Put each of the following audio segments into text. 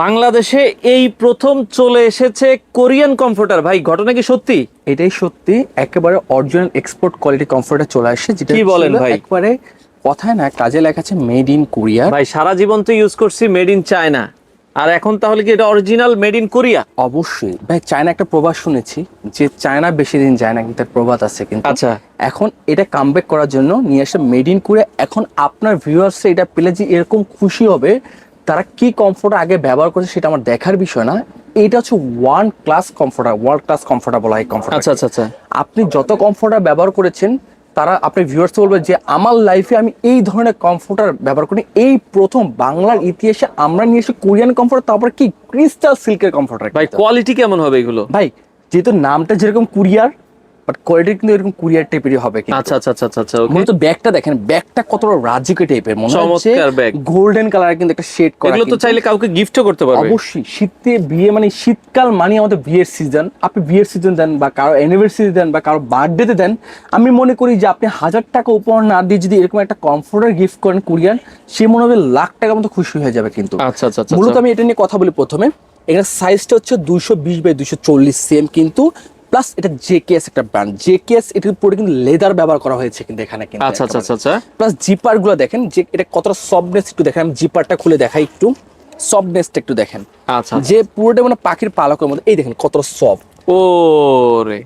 বাংলাদেশে এই প্রথম চলে এসেছে কোরিয়ান কমফোর্টার। ভাই ঘটনা কি সত্যি? এটাই সত্যি একেবারে অরিজিনাল এক্সপোর্ট কোয়ালিটি কমফোর্টার চলে আসছে যেটা কি বলেন ভাই? একবারে কথায় না কাজে লেখা আছে মেড ইন কোরিয়া ভাই সারা জীবন তো ইউজ করছি মেড ইন চায়না আর এখন তাহলে কি এটা অরিজিনাল মেড ইন কোরিয়া অবশ্যই। ভাই চায়না একটা প্রবাদ শুনেছি যে চায়না বেশি দিন যায় না কিন্তু প্রবাদ আছে কিন্তু। আচ্ছা। এখন এটা কামব্যাক করার জন্য নিয়ে আসে মেড ইন কোরিয়া এখন আপনার ভিউয়ার্স এটা পেলে যে এরকম খুশি হবে তারা কি কমফোর্টার আগে ব্যবহার করছে সেটা আমার দেখার বিষয় না। এটা হচ্ছে one class comforter world class comforter বলা হয় কমফোর্টার আচ্ছা আচ্ছা আচ্ছা। আপনি যত কমফোর্টার ব্যবহার করেছেন তারা আপনি ভিউয়ার্স বলবে যে আমার লাইফে আমি এই ধরনের কমফোর্টার ব্যবহার করি এই প্রথম বাংলার ইতিহাসে আমরা নিয়ে এসে কোরিয়ান কমফোর্টার তারপর কি? ক্রিস্টাল সিল্কের কমফোর্টার ভাই কোয়ালিটি কেমন হবে এগুলো? ভাই যেহেতু নামটা যেরকম কুরিয়ার বাট কোয়ালিটি কিন্তু এরকম কুরিয়ার টাইপেরই হবে আচ্ছা আচ্ছা আচ্ছা আচ্ছা আচ্ছা মূলত ব্যাগটা দেখেন ব্যাগটা কতটা রাজিকে টাইপের মনে হচ্ছে গোল্ডেন কালার কিন্তু একটা শেড করা এগুলো তো চাইলে কাউকে গিফটও করতে পারবে। অবশ্যই শীতে বিয়ে মানে শীতকাল মানে আমাদের বিয়ের সিজন আপনি বিয়ের সিজন দেন বা কারও অ্যানিভার্সারি দেন বা কারও বার্থডেতে দেন আমি মনে করি যে আপনি হাজার টাকা উপহার না দিয়ে যদি এরকম একটা কমফোর্টার গিফট করেন কুরিয়ান সে মনে হবে লাখ টাকার মতো খুশি হয়ে যাবে কিন্তু। আচ্ছা আচ্ছা আচ্ছা মূলত আমি এটা নিয়ে কথা বলি প্রথমে। এখানে সাইজটা হচ্ছে দুইশো বিশ বাই দুইশো চল্লিশ সেম কিন্তু। প্লাস এটা জেকেএস একটা ব্র্যান্ড জেকেএস এটার উপরে কিন্তু লেদার ব্যবহার করা হয়েছে কিন্তু এখানে কিন্তু আচ্ছা আচ্ছা আচ্ছা আচ্ছা। প্লাস জিপারগুলো দেখেন যে এটা কতটা সফটনেস একটু দেখেন আমি জিপারটা খুলে দেখাই একটু। সফটনেসটা একটু দেখেন। আচ্ছা যে পুরোটা মানে পাখির পালকের মধ্যে এই দেখেন কতটা সফট ও রে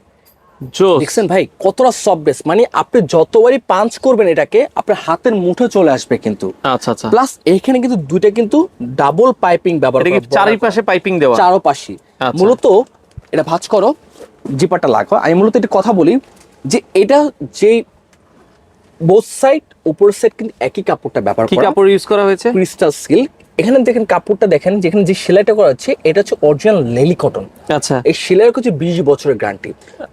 দেখছেন ভাই কতটা সফটনেস মানে আপনি যতবারই পাঞ্চ করবেন এটাকে আপনার হাতের মুঠে চলে আসবে কিন্তু। আচ্ছা আচ্ছা। প্লাস এখানে কিন্তু দুইটা কিন্তু ডাবল পাইপিং ব্যবহার চারিপাশে পাইপিং দেওয়া? চারোপাশে। আচ্ছা। মূলত এটা ভাঁজ করো। জিপারটা লাগো আমি মূলত এটা কথা বলি যে এটা যে বোথ সাইড উপর সাইড কিন্তু একই কাপড়টা ব্যবহার কি কাপড় ইউজ করা হয়েছে? ক্রিস্টাল সিল্ক এখানে দেখেন কাপড়টা দেখেন যেখানে যে সেলাইটা করা হচ্ছে এটা হচ্ছে অরিজিনাল লেলি কটন আচ্ছা। এই সেলাইয়ের হচ্ছে বিশ বছরের গ্যারান্টি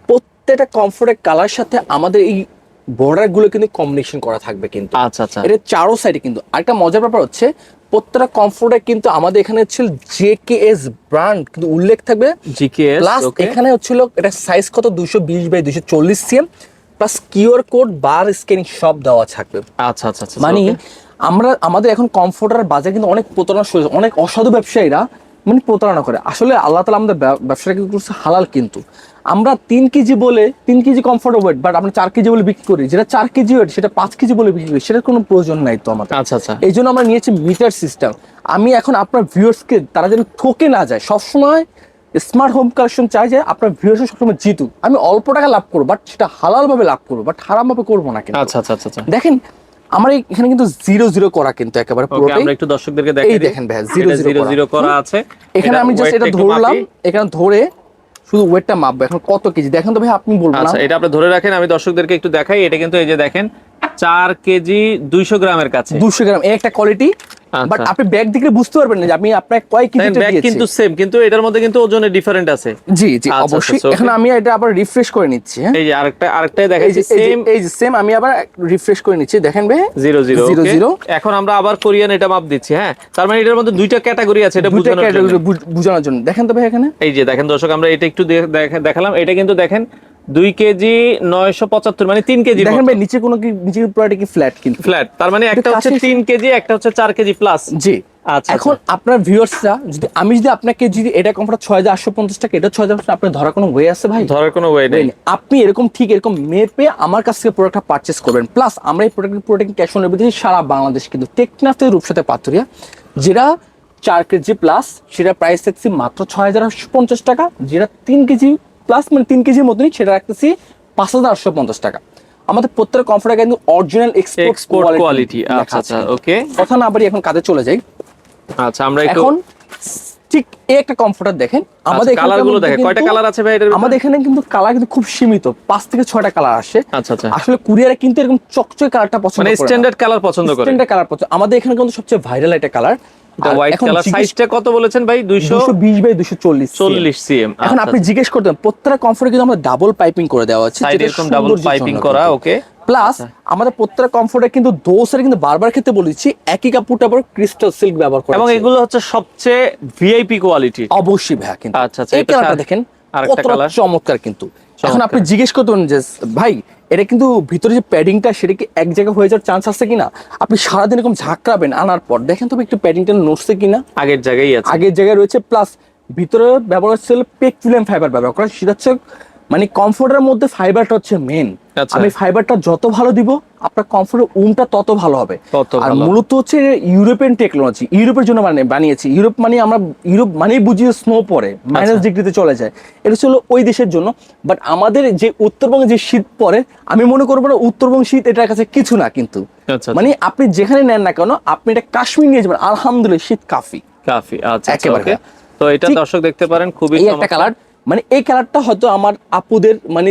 প্রত্যেকটা কমফোর্টের কালার সাথে আমাদের এই বর্ডারগুলো কিন্তু কম্বিনেশন করা থাকবে কিন্তু। আচ্ছা আচ্ছা। এটা চারো সাইডে কিন্তু। আরেকটা মজার ব্যাপার হচ্ছে প্রত্যেকটা কমফোর্টে কিন্তু আমাদের এখানে হচ্ছে জে কে এস ব্রান্ড কিন্তু উল্লেখ থাকবে। জিকেএস প্লাস ওকে এখানে হচ্ছিল এটা সাইজ কত? দুশো বিশ বাই দুশো চল্লিশ CM plus QR code bar scanning সব দেওয়া থাকবে। আচ্ছা আচ্ছা আচ্ছা মানে আমরা আমাদের এখন কমফোর্টার বাজার কিন্তু অনেক প্রতারণা অনেক অসাধু ব্যবসায়ীরা মানে প্রতারণা করে। আসলে আল্লাহ তালা আমাদের ব্যব- ব্যবসাটা কিন্তু করছে? হালাল কিন্তু। আমরা তিন কেজি বলে তিন কেজি কমফোর্ট ওয়েট বাট আমরা চার কেজি বলে বিক্রি করি। যেটা চার কেজি ওয়েট সেটা পাঁচ কেজি বলে বিক্রি করি সেটার কোনো প্রয়োজন নাই তো আমাদের। আচ্ছা আচ্ছা। এই জন্য আমরা নিয়েছি মিটার সিস্টেম আমি এখন আপনার ভিউয়ার্সকে তারা যেন ঠকে না যায়। সবসময় স্মার্ট হোম কালেকশন চাই যে আপনার ভিউয়ার্স সবসময় জিতুক। আমি অল্প টাকা লাভ করব বাট সেটা হালাল ভাবে লাভ করব বাট হারাম ভাবে করব না কিন্তু। আচ্ছা আচ্ছা আচ্ছা আচ্ছা। দেখেন আমার এখানে কিন্তু জিরো জিরো করা কিন্তু একেবারে পুরোটাই। আমরা একটু দর্শকদেরকে দেখাই এই দেখেন ভাই জিরো জিরো zero করা। আছে। এখানে আমি জাস্ট এটা ধরলাম এখানে ধরে শুধু ওয়েটটা মাপবো। এখন কত কেজি? দেখেন তো ভাই আপনি বলবেন আচ্ছা এটা আপনি ধরে রাখেন আমি দর্শকদেরকে একটু দেখাই। এটা কিন্তু এই যে দেখেন চার কেজি দুইশো গ্রামের কাছে। দুশো গ্রাম এই একটা কোয়ালিটি। বাট আপনি ব্যাগ দেখলে বুঝতে পারবেন না যে আমি আপনাকে কয় কেজি ব্যাগ কিন্তু সেম কিন্তু এটার মধ্যে কিন্তু ওজনের ডিফারেন্ট আছে। জি জি আচ্ছা, অবশ্যই। আচ্ছা, এখন আমি এটা আবার রিফ্রেশ করে নিচ্ছি হ্যাঁ? এই যে আরেকটা আরেকটাই যে- সেম এই যে সেম আমি আবার রিফ্রেশ করে নিচ্ছি। দেখেন ভাই জিরো জিরো জিরো জিরো এখন আমরা আবার কোরিয়ান এটা মাপ দিচ্ছি হ্যাঁ? তার মানে এটার মধ্যে দুইটা ক্যাটাগরি আছে এটা বোঝানোর জন্য। বোঝানোর জন্য। দেখেন তো ভাই এখানে। এই যে দেখেন দর্শক আমরা এটা একটু দেখালাম। এটা কিন্তু দেখেন দুই কেজি নয়শো পঁচাত্তর মানে তিন কেজি দেখেন ভাই নিচে কোনো কি নিচের পুরোটা কি ফ্ল্যাট কিন্তু? ফ্ল্যাট তার মানে একটা হচ্ছে তিন কেজি একটা হচ্ছে চার কেজি প্লাস জি। আচ্ছা এখন আপনার ভিউয়ার্সরা যদি আমি যদি আপনাকে যদি এটা কমফোর্ট ছয় হাজার আটশো পঞ্চাশ টাকা এটা ছয় হাজার আপনার ধরার কোনো ওয়ে আছে ভাই? ধরার কোনো ওয়ে নেই। আপনি এরকম ঠিক এরকম মেপে আমার কাছ থেকে প্রোডাক্টটা পারচেস করবেন। প্লাস আমরা এই product product cash on delivery সারা বাংলাদেশ কিন্তু। টেকনাফ থেকে রূপসাতে পাথরিয়া যেটা চার কেজি প্লাস সেটা প্রাইস রাখছি মাত্র ছয় হাজার আটশো পঞ্চাশ টাকা যেটা তিন কেজি প্লাস মানে তিন কেজির মতনই সেটা রাখতেছি পাঁচ হাজার আটশো পঞ্চাশ টাকা। আমাদের প্রত্যেক কমফোর্টার কিন্তু অরিজিনাল এক্সপোর্ট কোয়ালিটি আচ্ছা আচ্ছা ওকে কথা না বাড়ি এখন কাজে চলে যাই। আচ্ছা আমরা এখন ঠিক এই একটা কমফোর্টার দেখেন। আমাদের কালারগুলো দেখেন কয়টা কালার আছে ভাই এটার আমাদের এখানে কিন্তু কালার কিন্তু খুব সীমিত পাঁচ থেকে ছয়টা কালার আসে। আচ্ছা আচ্ছা। আসলে কুরিয়ারে কিন্তু এরকম চকচকে কালারটা পছন্দ মানে স্ট্যান্ডার্ড কালার পছন্দ করে। স্ট্যান্ডার্ড কালার পছন্দ। আমাদের এখানে কিন্তু সবচেয়ে ভাইরাল একটা কালার হোয়াইট কালার সাইজটা কত বলেছেন ভাই? দুইশো দুশো বিশ বাই দুশো চল্লিশ চল্লিশ সিএম এখন আপনি জিজ্ঞেস করতেন প্রত্যেকটা কমফোর্টে কিন্তু আমরা ডাবল পাইপিং করে দেওয়া হচ্ছে এরকম ডাবল পাইপিং করা ওকে প্লাস আমাদের প্রত্যেকটা কমফোর্টে কিন্তু দোসের কিন্তু বারবার ক্ষেত্রে বলেছি একই কাপড়টা আবার ক্রিস্টাল সিল্ক ব্যবহার করা এবং এগুলো হচ্ছে সবচেয়ে ভিআইপি কোয়ালিটি অবশ্যই ভাইয়া কিন্তু। আচ্ছা, আচ্ছা, এই কালারটা দেখেন কতটা colour। চমৎকার কিন্তু। এখন আপনি জিজ্ঞেস করতেন যে ভাই এটা কিন্তু ভিতরে যে প্যাডিংটা সেটা কি এক জায়গায় হয়ে যাওয়ার চান্স আছে কিনা? আপনি সারাদিন এরকম ঝাঁকড়াবেন আনার পর দেখেন তুমি একটু প্যাডিংটা নড়ছে কিনা? আগের জায়গায় আছে। আগের জায়গায় রয়েছে প্লাস ভিতরে ব্যবহার হচ্ছে পেকফিলিয়াম ফাইবার ব্যবহার করা সেটা হচ্ছে মানে কমফোর্টের মধ্যে ফাইবারটা হচ্ছে মেন। আমি ফাইবারটা যত ভালো দিব আপনার কমফোর্টের উমটা তত ভালো হবে। আর মূলত হচ্ছে ইউরোপিয়ান টেকনোলজি ইউরোপের জন্য মানে বানিয়েছি। ইউরোপ মানে আমরা ইউরোপ মানেই বুঝি স্নো পড়ে মাইনাস আচ্ছা। ডিগ্রিতে চলে যায়। এটা ছিল ওই দেশের জন্য। বাট আমাদের যে উত্তরবঙ্গে যে শীত পড়ে আমি মনে করব না উত্তরবঙ্গ শীত এটার কাছে কিছু না কিন্তু। আচ্ছা মানে আপনি যেখানে নেন না কেন আপনি এটা কাশ্মীর নিয়ে যাবেন। আলহামদুলিল্লাহ শীত কাফি। কাফি আচ্ছা একেবারে। তো এটা দর্শক দেখতে পারেন খুবই একটা কালার মানে এই কালারটা হয়তো আমার আপুদের মানে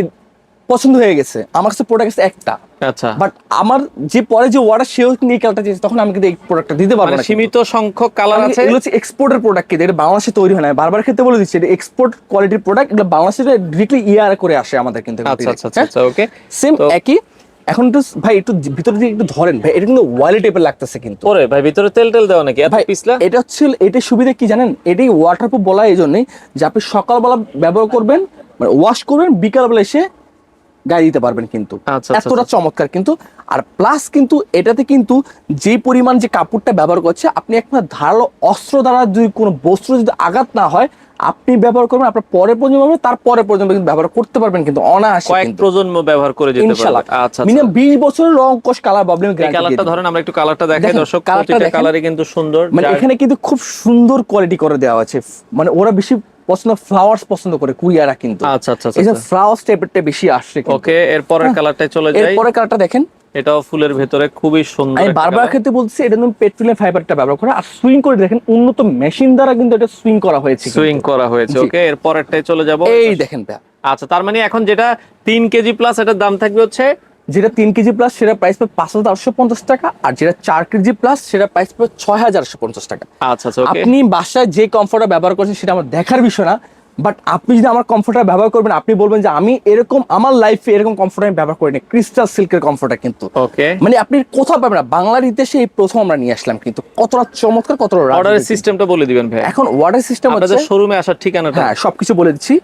পছন্দ হয়ে গেছে। আমার কাছে প্রোডাক্ট একটা। আচ্ছা। বাট আমার যে পরে যে অর্ডার সেও কিন্তু এই কালারটা চেয়েছে তখন আমি কিন্তু এই প্রোডাক্টটা দিতে পারব মানে না সীমিত সংখ্যক কালার আছে? এগুলো হচ্ছে এক্সপোর্টের প্রোডাক্ট কিন্তু এটা বাংলাদেশে তৈরি হয় না। বারবার ক্ষেত্রে বলে দিচ্ছি এটা এক্সপোর্ট কোয়ালিটির প্রোডাক্ট এটা বাংলাদেশে ডিরেক্টলি ইয়ার করে আসে আমাদের কিন্তু আচ্ছা আচ্ছা আচ্ছা, আচ্ছা ওকে। সেম একই। এখন একটু ভাই একটু ভিতরে দিয়ে একটু ধরেন। ভাই এটা কিন্তু ওয়ালি টাইপের লাগতেছে কিন্তু। ওরে ভাই ভিতরে তেল তেল দেওয়া নাকি? ভাই পিছলা? এটা হচ্ছে এটার সুবিধা কি জানেন? এটাই ওয়াটারপ্রুফ বলা এই জন্যই যে আপনি সকালবেলা ব্যবহার করবেন মানে ওয়াশ করবেন বিকালবেলা এসে গায়ে দিতে পারবেন কিন্তু। আচ্ছা, আচ্ছা, এতটা চমৎকার কিন্তু। আর প্লাস কিন্তু এটাতে কিন্তু যে পরিমাণ যে কাপড়টা ব্যবহার করছে আপনি একটা ধারালো অস্ত্র দ্বারা যদি কোনো বস্ত্র যদি আঘাত না হয় আপনি ব্যবহার করবেন আপনার পরের প্রজন্ম হবে, তার পরের প্রজন্ম কিন্তু ব্যবহার করতে পারবেন কিন্তু অনায়াসে কয়েক প্রজন্ম ব্যবহার করে যেতে ইনশাআল্লাহ। পারবে আচ্ছা আচ্ছা। মিনিমাম বিশ বছরের রং কোষ কালার প্রবলেম এই কালারটা ধরেন আমরা একটু কালারটা দেখাই দর্শক প্রতিটা। কালারই কিন্তু সুন্দর। মানে এখানে কিন্তু খুব সুন্দর কোয়ালিটি করে দেওয়া আছে। মানে ওরা বেশি পছন্দ ফ্লাওয়ার্স পছন্দ করে কুইয়ারা কিন্তু। আচ্ছা আচ্ছা এই আচ্ছা। ফ্লাওয়ার্স টাইপেরটা বেশি আসছে ওকে এরপরের কালারটাই চলে এরপরে কালারটা দেখেন। এটাও ফুলের ভেতরে খুবই সুন্দর আমি বারবার। ক্ষেত্রে বলছি এটা পেট্রোলিয়াম ফাইবারটা ব্যবহার করা। আর সুইং করে দেখেন উন্নত মেশিন দ্বারা কিন্তু এটা সুইং করা হয়েছে। সুইং করা হয়েছে। ওকে এরপরেরটাই চলে যাব। এই দেখেন আচ্ছা তার মানে এখন যেটা তিন কেজি প্লাস এটার দাম থাকবে হচ্ছে যেটা তিন কেজি প্লাস সেটা প্রাইস পাবে পাঁচ হাজার আটশো পঞ্চাশ টাকা আর যেটা চার কেজি প্লাস সেটা প্রাইস পাবে ছয় হাজার আটশো পঞ্চাশ টাকা। আচ্ছা আচ্ছা আপনি বাসায় যে কমফোর্টার ব্যবহার করছেন সেটা আমার দেখার বিষয় না বাট আপনি যদি আমার কমফোর্টার ব্যবহার করবেন আপনি বলবেন যে আমি এরকম আমার লাইফে এরকম কমফোর্টার আমি ব্যবহার করিনি ক্রিস্টাল সিল্কের কমফোর্টার কিন্তু। ওকে মানে আপনি কোথাও পাবেন না বাংলার ইতিহাসে এই প্রথম আমরা নিয়ে আসলাম কিন্তু কতটা চমৎকার কতটা। অর্ডারের সিস্টেমটা বলে দিবেন ভাই। এখন ওয়াটার সিস্টেম হচ্ছে শোরুমে আসার ঠিকানাটা। হ্যাঁ সবকিছু বলে দিচ্ছি।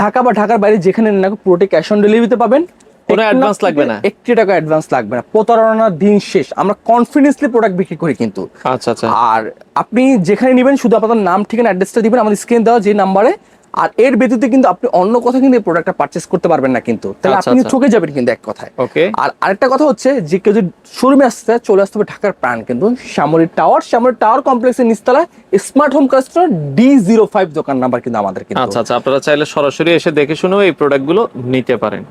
ঢাকা বা ঢাকার বাইরে যেখানে না পুরোটাই ক্যাশ অন ডেলিভারিতে পাবেন। কোনো advance লাগবে না? একটি টাকা অ্যাডভান্স লাগবে না। প্রতারণার দিন শেষ। আমরা কনফিডেন্সলি প্রোডাক্ট বিক্রি করি কিন্তু। আচ্ছা আচ্ছা। আর আপনি যেখানে নেবেন শুধু আপনার নাম ঠিকানা অ্যাড্রেসটা দিবেন আমাদের স্ক্রিন দেওয়া যে নাম্বারে আর এর ব্যতীত কিন্তু আপনি অন্য কথা কিন্তু এই প্রোডাক্টটা পারচেস করতে পারবেন না কিন্তু। তাহলে আচ্ছা, আপনি আচ্ছা। চোখে যাবেন কিন্তু এক কথায়। ওকে আর আরেকটা কথা হচ্ছে যে কেউ যদি শোরুমে আসতে চায়, চলে আসতে হবে ঢাকার প্রাণ কিন্তু। শ্যামলী টাওয়ার শ্যামলী টাওয়ার কমপ্লেক্সের নিচতলায় smart home customer D zero five দোকান নাম্বার কিন্তু আমাদের কিন্তু। আচ্ছা আচ্ছা। আপনারা চাইলে সরাসরি এসে দেখে শুনেও এই প্রোডাক্টগুলো নিতে পারেন।